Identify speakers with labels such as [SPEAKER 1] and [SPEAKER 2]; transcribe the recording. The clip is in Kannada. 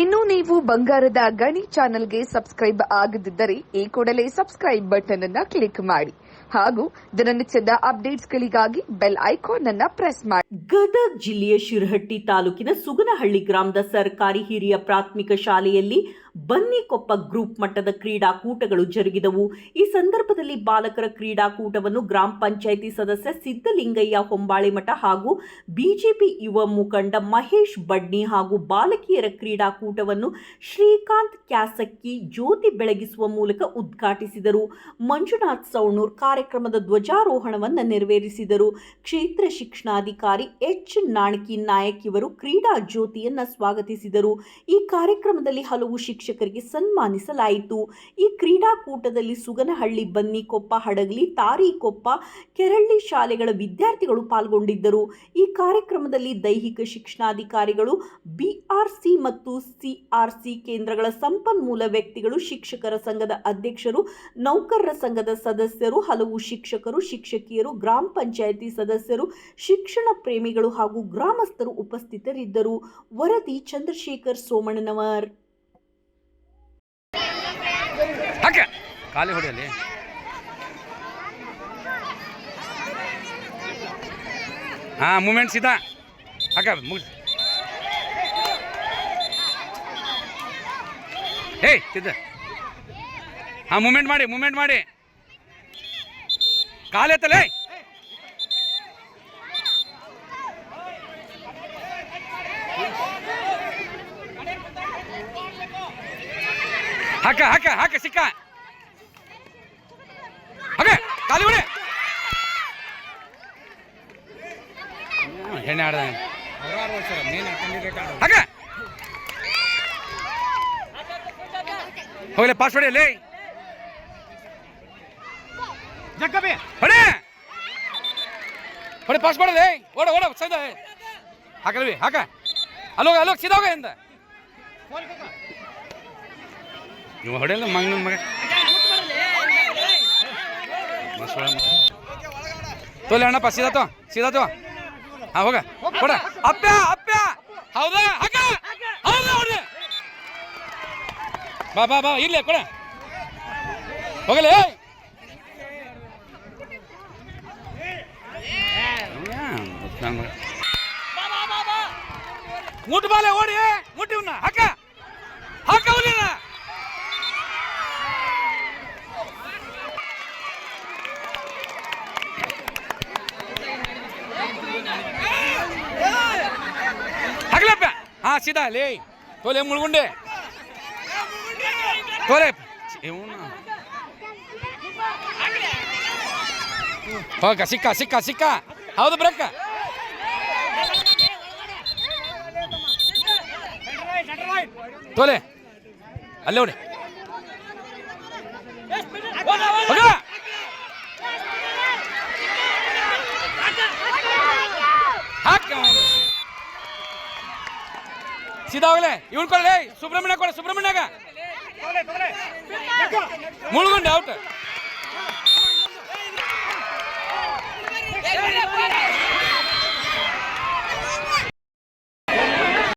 [SPEAKER 1] ಇನ್ನು ನೀವು ಬಂಗಾರದ ಗಣಿ ಚಾನೆಲ್ಗೆ ಸಬ್ಸ್ಕ್ರೈಬ್ ಆಗದಿದ್ದರೆ ಈ ಕೂಡಲೇ ಸಬ್ಸ್ಕ್ರೈಬ್ ಬಟನ್ ಅನ್ನ ಕ್ಲಿಕ್ ಮಾಡಿ. ಹಾಗೂ ದಿನನಿತ್ಯದ ಅಪ್ಡೇಟ್ಸ್ಗಳಿಗಾಗಿ ಬೆಲ್ ಐಕಾನ್ ಅನ್ನ ಪ್ರೆಸ್ ಮಾಡಿ.
[SPEAKER 2] ಗದಗ ಜಿಲ್ಲೆಯ ಶಿರಹಟ್ಟಿ ತಾಲೂಕಿನ ಸುಗನಹಳ್ಳಿ ಗ್ರಾಮದ ಸರ್ಕಾರಿ ಹಿರಿಯ ಪ್ರಾಥಮಿಕ ಶಾಲೆಯಲ್ಲಿ ಬನ್ನಿಕೊಪ್ಪ ಗ್ರೂಪ್ ಮಟ್ಟದ ಕ್ರೀಡಾಕೂಟಗಳು ಜರುಗಿದವು. ಈ ಸಂದರ್ಭದಲ್ಲಿ ಬಾಲಕರ ಕ್ರೀಡಾಕೂಟವನ್ನು ಗ್ರಾಮ ಪಂಚಾಯಿತಿ ಸದಸ್ಯ ಸಿದ್ದಲಿಂಗಯ್ಯ ಹೊಂಬಾಳೆಮಠ ಹಾಗೂ ಬಿಜೆಪಿ ಯುವ ಮುಖಂಡ ಮಹೇಶ್ ಬಡ್ನಿ ಹಾಗೂ ಬಾಲಕಿಯರ ಕ್ರೀಡಾಕೂಟವನ್ನು ಶ್ರೀಕಾಂತ್ ಕ್ಯಾಸಕ್ಕಿ ಜ್ಯೋತಿ ಬೆಳಗಿಸುವ ಮೂಲಕ ಉದ್ಘಾಟಿಸಿದರು. ಮಂಜುನಾಥ್ ಸೌಣೂರ್ ಕಾರ್ಯಕ್ರಮದ ಧ್ವಜಾರೋಹಣವನ್ನು ನೆರವೇರಿಸಿದರು. ಕ್ಷೇತ್ರ ಶಿಕ್ಷಣಾಧಿಕಾರಿ ಎಚ್ ನಾಣಕಿ ನಾಯಕ್ ಇವರು ಕ್ರೀಡಾ ಜ್ಯೋತಿಯನ್ನು ಸ್ವಾಗತಿಸಿದರು. ಈ ಕಾರ್ಯಕ್ರಮದಲ್ಲಿ ಹಲವು ಶಿಕ್ಷಕರಿಗೆ ಸನ್ಮಾನಿಸಲಾಯಿತು. ಈ ಕ್ರೀಡಾಕೂಟದಲ್ಲಿ ಸುಗನಹಳ್ಳಿ, ಬನ್ನಿಕೊಪ್ಪ, ಹಡಗಲಿ, ತಾರೀಕೊಪ್ಪ, ಕೆರಳ್ಳಿ ಶಾಲೆಗಳ ವಿದ್ಯಾರ್ಥಿಗಳು ಪಾಲ್ಗೊಂಡಿದ್ದರು. ಈ ಕಾರ್ಯಕ್ರಮದಲ್ಲಿ ದೈಹಿಕ ಶಿಕ್ಷಣಾಧಿಕಾರಿಗಳು ಬಿಆರ್ಸಿ ಮತ್ತು ಸಿಆರ್ಸಿ ಕೇಂದ್ರಗಳ ಸಂಪನ್ಮೂಲ ವ್ಯಕ್ತಿಗಳು, ಶಿಕ್ಷಕರ ಸಂಘದ ಅಧ್ಯಕ್ಷರು, ನೌಕರರ ಸಂಘದ ಸದಸ್ಯರು, ಹಲವು ಶಿಕ್ಷಕರು, ಶಿಕ್ಷಕಿಯರು, ಗ್ರಾಮ ಪಂಚಾಯಿತಿ ಸದಸ್ಯರು, ಶಿಕ್ಷಣ ಪ್ರೇಮಿಗಳು ಹಾಗೂ ಗ್ರಾಮಸ್ಥರು ಉಪಸ್ಥಿತರಿದ್ದರು. ವರದಿ ಚಂದ್ರಶೇಖರ್ ಸೋಮಣ್ಣನವರ್.
[SPEAKER 3] ಹಾಂ, ಮೂಮೆಂಟ್ ಸೀದಾ. ಹಾಕ ಮುಗಿಸ್ ಏಯ್ ಸಿದ್ದ ಹಾಂ ಮೂಮೆಂಟ್ ಮಾಡಿ ಮೂಮೆಂಟ್ ಮಾಡಿ. ಕಾಲೆತ್ತಲೇ ಹಾಕ ಹಾಕ ಹಾಕ ಸಿಕ್ಕ. ಹಾಕ ಕಾಲಿ ಬಿಡಿ ಹೆಣ್ಣೆ ಆಡ್ದ ಹಾಕ. ಹೋಗ್ಲಿ ಪಾಸ್ ಹೊಡೆಯಲಿ ಹೊಡೆ. ಹೊಡೆ ಪಾಸ್ ಕೊಡದೆ ಓಡ ಓಡ ಸೈದ ಹಾಕಲ್ವಿ ಹಾಕ. ಅಲ್ಲೋಗ ಅಲ್ಲೋಗ ಸೀದಾ ಹೋಗ ಇಂದ ನೀವು ಹೊಡೆಯಲ್ಲ ಮಂಗ ಮಗ ಮಸ್ತ್ ಹೊಡೆ ಮಗ. ತೋಲೆ ಅಣ್ಣಪ್ಪ ಸೀದಾ ತೋ ಸೀದಾ ತೋ. ಹಾ ಹೋಗ. ಕೊಡ. ಅಪ್ಪ ಅಪ್ಪ. ಹೌದಾ? ಹಾಕ ಹೌದಾ ಹೊಡೆ ಬಾ ಬಾ ಬಾ ಇರ್ಲಿ ಕೊಡ ಹೋಗಲೇ ಮುಟ್ಟು ಬಾಲೆ ಓಡಿ ಮುಟ್ಟಿ ಇವ್ನ ಹಾಕ ಹಾಕ ಅವನಿನ ಹಾಕ್ಲಪ್ಪ ಹಾ ಸೀದಾ ಲೇ ತೋಲೆ ಮುಳ್ಗುಂಡೆ ತೋಲೆ ಇವ್ನ ಹೋಗ ಸಿಕ್ಕ ಸಿಕ್ಕ ಸಿಕ್ಕ ಹೌದು ಬ್ರಕ್ಕ ತೋಲೆ ಅಲ್ಲೇ ಹೊಡಿ ಹೋಗ ಹಾಕ ಸೀದಾ ಹೋಗ್ಲೆ ಇವನ್ ಕೊಡ್ಲೆ ಸುಬ್ರಹ್ಮಣ್ಯ ಕೊಡ ಸುಬ್ರಹ್ಮಣ್ಯಗ. ಮುಳುಗುಂಡೆ ಔಟ್